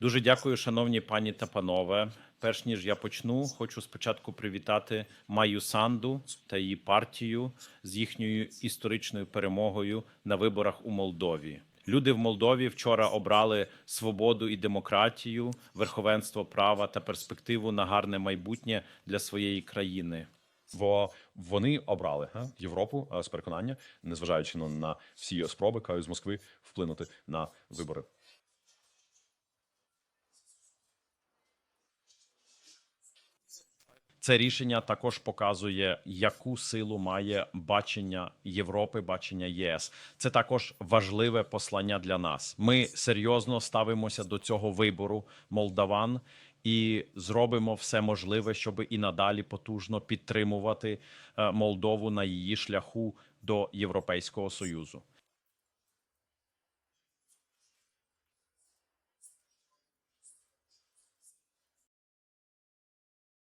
Дуже дякую, шановні пані та панове. Перш ніж я почну, хочу спочатку привітати Маю Санду та її партію з їхньою історичною перемогою на виборах у Молдові. Люди в Молдові вчора обрали свободу і демократію, верховенство права та перспективу на гарне майбутнє для своєї країни. Бо вони обрали га, Європу е, з переконання, незважаючи на, всі спроби кажуть, з Москви вплинути на вибори. Це рішення також показує, яку силу має бачення Європи, бачення ЄС. Це також важливе послання для нас. Ми серйозно ставимося до цього вибору молдаван і зробимо все можливе, щоб і надалі потужно підтримувати е, Молдову на її шляху до Європейського союзу.